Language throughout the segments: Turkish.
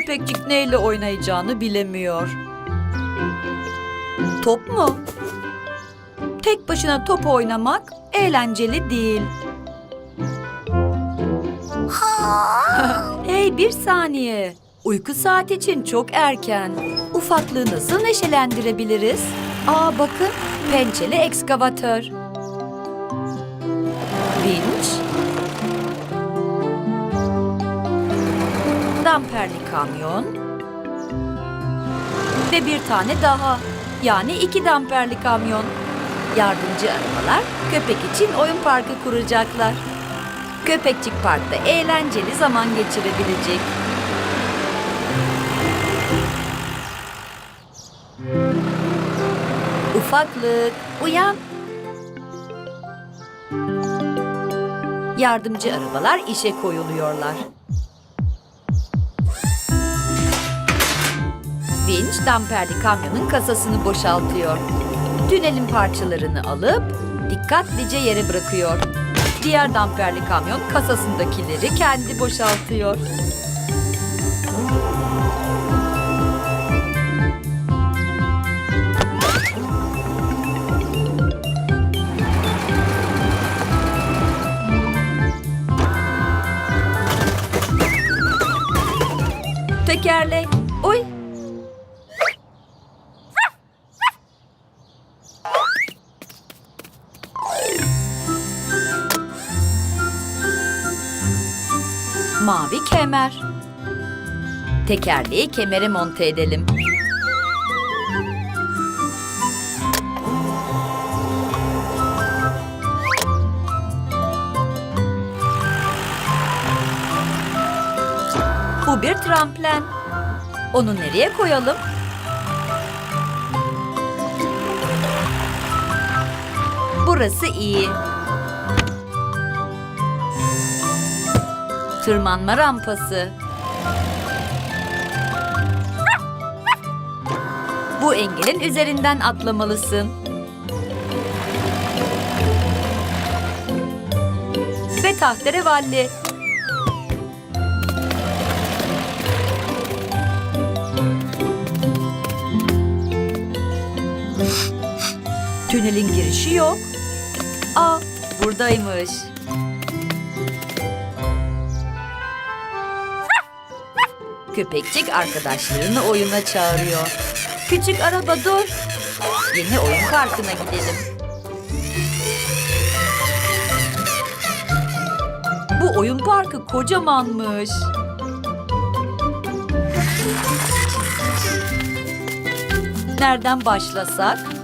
Köpekçik neyle oynayacağını bilemiyor. Top mu? Tek başına top oynamak eğlenceli değil. hey bir saniye. Uyku saati için çok erken. Ufaklığı nasıl neşelendirebiliriz? Aa bakın pençeli ekskavatör. Vinç. Damperli kamyon. Ve bir tane daha. Yani iki damperli kamyon. Yardımcı arabalar köpek için oyun parkı kuracaklar. Köpekçik Park'ta eğlenceli zaman geçirebilecek. Ufaklık, uyan. Yardımcı arabalar işe koyuluyorlar. Vinç damperli kamyonun kasasını boşaltıyor. Tünelin parçalarını alıp dikkatlice yere bırakıyor. Diğer damperli kamyon kasasındakileri kendi boşaltıyor. Tekerlek. Kemer. Tekerleği kemere monte edelim. Bu bir tramplen. Onu nereye koyalım? Burası iyi. Tırmanma rampası. Bu engelin üzerinden atlamalısın. Ve tahterevalli. Tünelin girişi yok. Aa, buradaymış. Köpekçik arkadaşlarını oyuna çağırıyor. Küçük araba dur. Yeni oyun parkına gidelim. Bu oyun parkı kocamanmış. Nereden başlasak?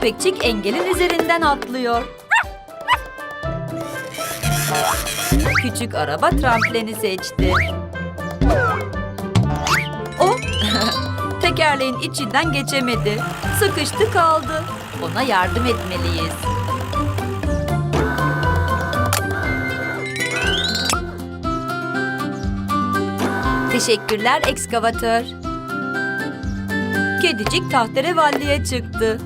Köpekçik engelin üzerinden atlıyor. Küçük araba trampleni seçti. O tekerleğin içinden geçemedi. Sıkıştı kaldı. Ona yardım etmeliyiz. Teşekkürler ekskavatör. Kedicik tahterevalliye çıktı.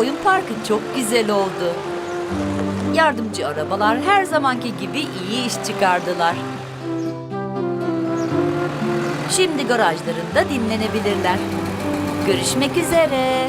Oyun parkı çok güzel oldu. Yardımcı arabalar her zamanki gibi iyi iş çıkardılar. Şimdi garajlarında dinlenebilirler. Görüşmek üzere.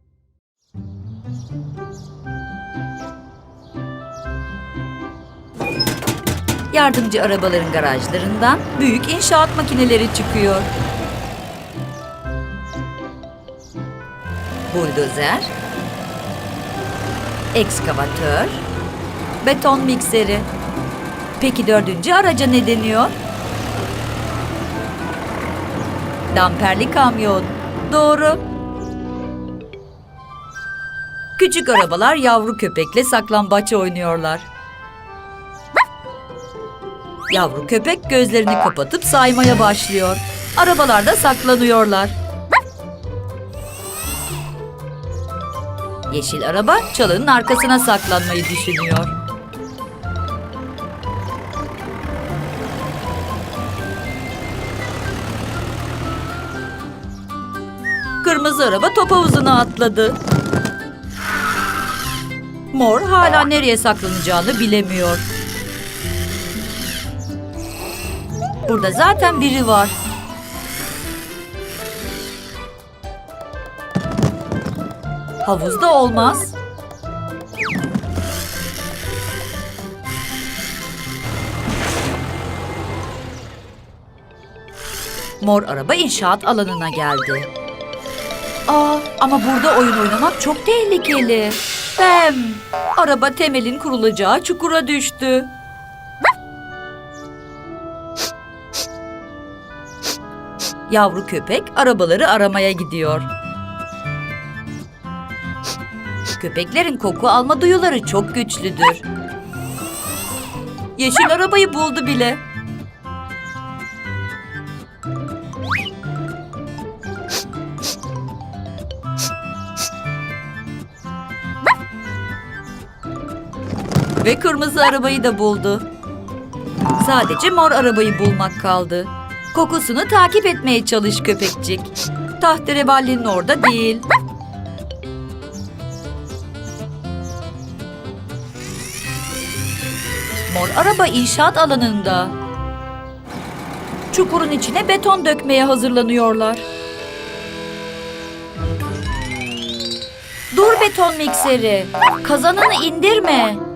Yardımcı arabaların garajlarından büyük inşaat makineleri çıkıyor. Buldozer, ekskavatör, beton mikseri. Peki dördüncü araca ne deniyor? Damperli kamyon. Doğru. Küçük arabalar yavru köpekle saklambaç oynuyorlar. Yavru köpek gözlerini kapatıp saymaya başlıyor. Arabalar da saklanıyorlar. Yeşil araba çalının arkasına saklanmayı düşünüyor. Kırmızı araba top havuzuna atladı. Mor hala nereye saklanacağını bilemiyor. Burada zaten biri var. Havuzda olmaz. Mor araba inşaat alanına geldi. Aa, ama burada oyun oynamak çok tehlikeli. Pem, araba temelin kurulacağı çukura düştü. Yavru köpek arabaları aramaya gidiyor. Köpeklerin koku alma duyuları çok güçlüdür. Yeşil arabayı buldu bile. Ve kırmızı arabayı da buldu. Sadece mor arabayı bulmak kaldı. Kokusunu takip etmeye çalış köpekçik. Tahterevalli'nin orada değil. Mor araba inşaat alanında. Çukurun içine beton dökmeye hazırlanıyorlar. Dur beton mikseri. Kazanını indirme.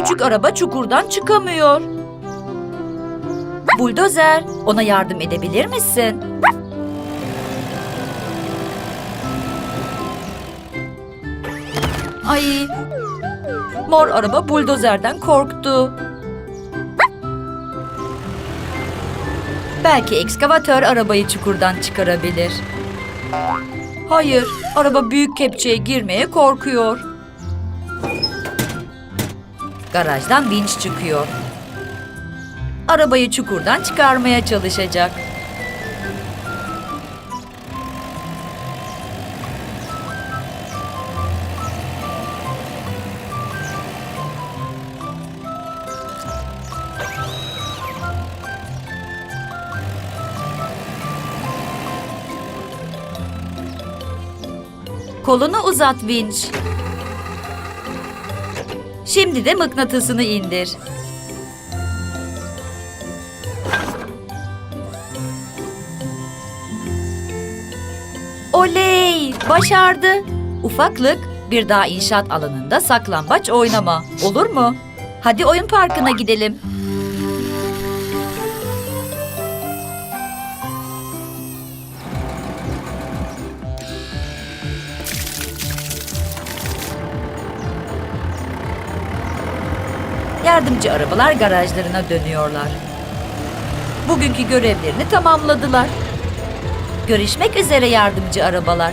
Küçük araba çukurdan çıkamıyor. Buldozer, ona yardım edebilir misin? Ay, mor araba buldozerden korktu. Belki ekskavatör arabayı çukurdan çıkarabilir. Hayır, araba büyük kepçeye girmeye korkuyor. Garajdan vinç çıkıyor. Arabayı çukurdan çıkarmaya çalışacak. Kolunu uzat vinç. Şimdi de mıknatısını indir. Oley! Başardı. Ufaklık, bir daha inşaat alanında saklambaç oynama. Olur mu? Hadi oyun parkına gidelim. Yardımcı arabalar garajlarına dönüyorlar. Bugünkü görevlerini tamamladılar. Görüşmek üzere yardımcı arabalar.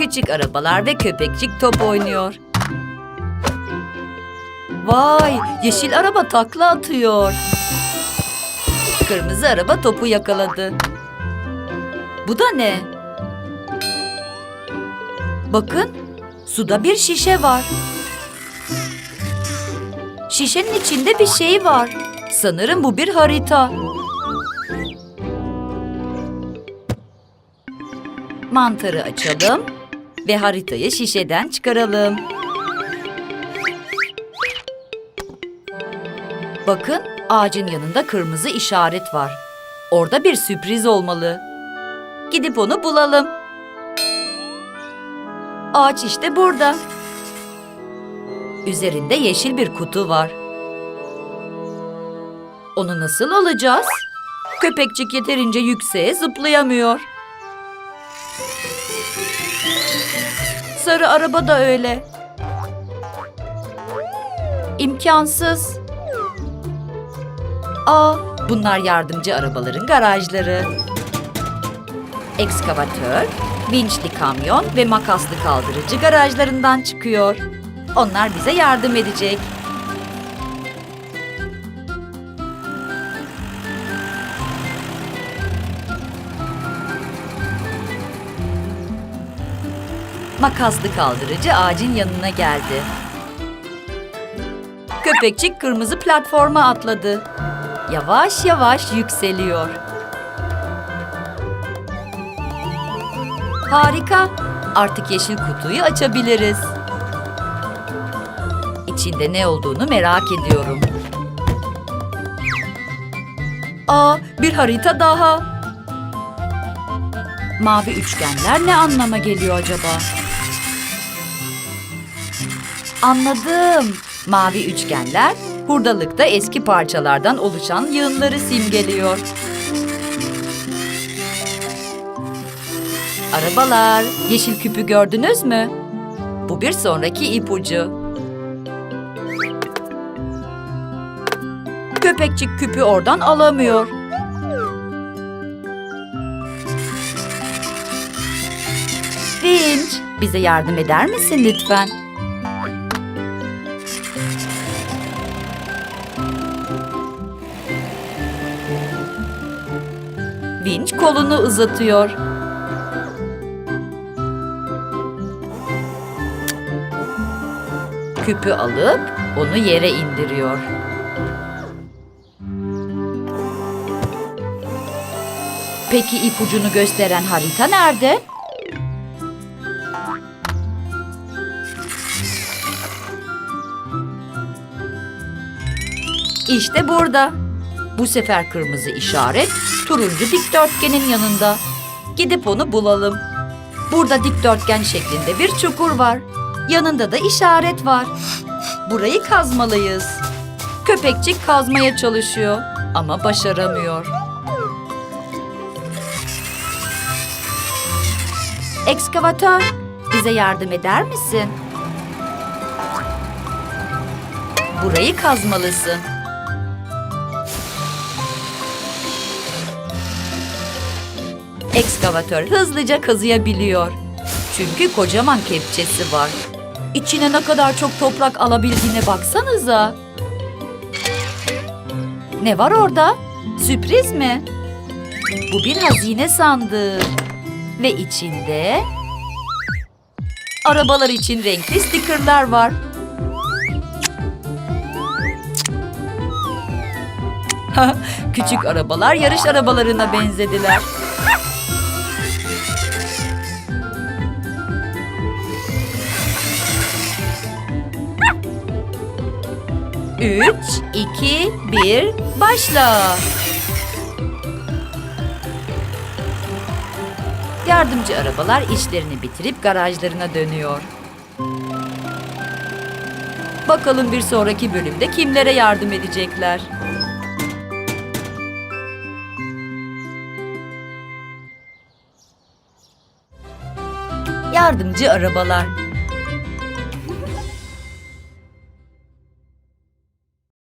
Küçük arabalar ve köpekçik top oynuyor. Vay, yeşil araba takla atıyor. Kırmızı araba topu yakaladı. Bu da ne? Bakın, suda bir şişe var. Şişenin içinde bir şey var. Sanırım bu bir harita. Mantarı açalım ve haritayı şişeden çıkaralım. Bakın ağacın yanında kırmızı işaret var. Orada bir sürpriz olmalı. Gidip onu bulalım. Ağaç işte burada. Üzerinde yeşil bir kutu var. Onu nasıl alacağız? Köpekçik yeterince yükseğe zıplayamıyor. Sarı araba da öyle. İmkansız. Aa, bunlar yardımcı arabaların garajları. Ekskavatör, vinçli kamyon ve makaslı kaldırıcı garajlarından çıkıyor. Onlar bize yardım edecek. Makaslı kaldırıcı ağacın yanına geldi. Köpekçik kırmızı platforma atladı. Yavaş yavaş yükseliyor. Harika. Artık yeşil kutuyu açabiliriz. İçinde ne olduğunu merak ediyorum. Aa, bir harita daha. Mavi üçgenler ne anlama geliyor acaba? Anladım. Mavi üçgenler hurdalıkta eski parçalardan oluşan yığınları simgeliyor. Arabalar, yeşil küpü gördünüz mü? Bu bir sonraki ipucu. Köpekçik küpü oradan alamıyor. Finch, bize yardım eder misin lütfen? Vinç kolunu uzatıyor. Küpü alıp onu yere indiriyor. Peki ipucunu gösteren harita nerede? İşte burada. Bu sefer kırmızı işaret turuncu dikdörtgenin yanında. Gidip onu bulalım. Burada dikdörtgen şeklinde bir çukur var. Yanında da işaret var. Burayı kazmalıyız. Köpekçik kazmaya çalışıyor ama başaramıyor. Ekskavatör, bize yardım eder misin? Burayı kazmalısın. Ekskavatör hızlıca kazıyabiliyor. Çünkü kocaman kepçesi var. İçine ne kadar çok toprak alabildiğine baksanıza. Ne var orada? Sürpriz mi? Bu bir hazine sandığı. Ve içinde arabalar için renkli stickerlar var. Küçük arabalar yarış arabalarına benzediler. Üç, iki, bir, başla. Yardımcı arabalar işlerini bitirip garajlarına dönüyor. Bakalım bir sonraki bölümde kimlere yardım edecekler. Yardımcı arabalar.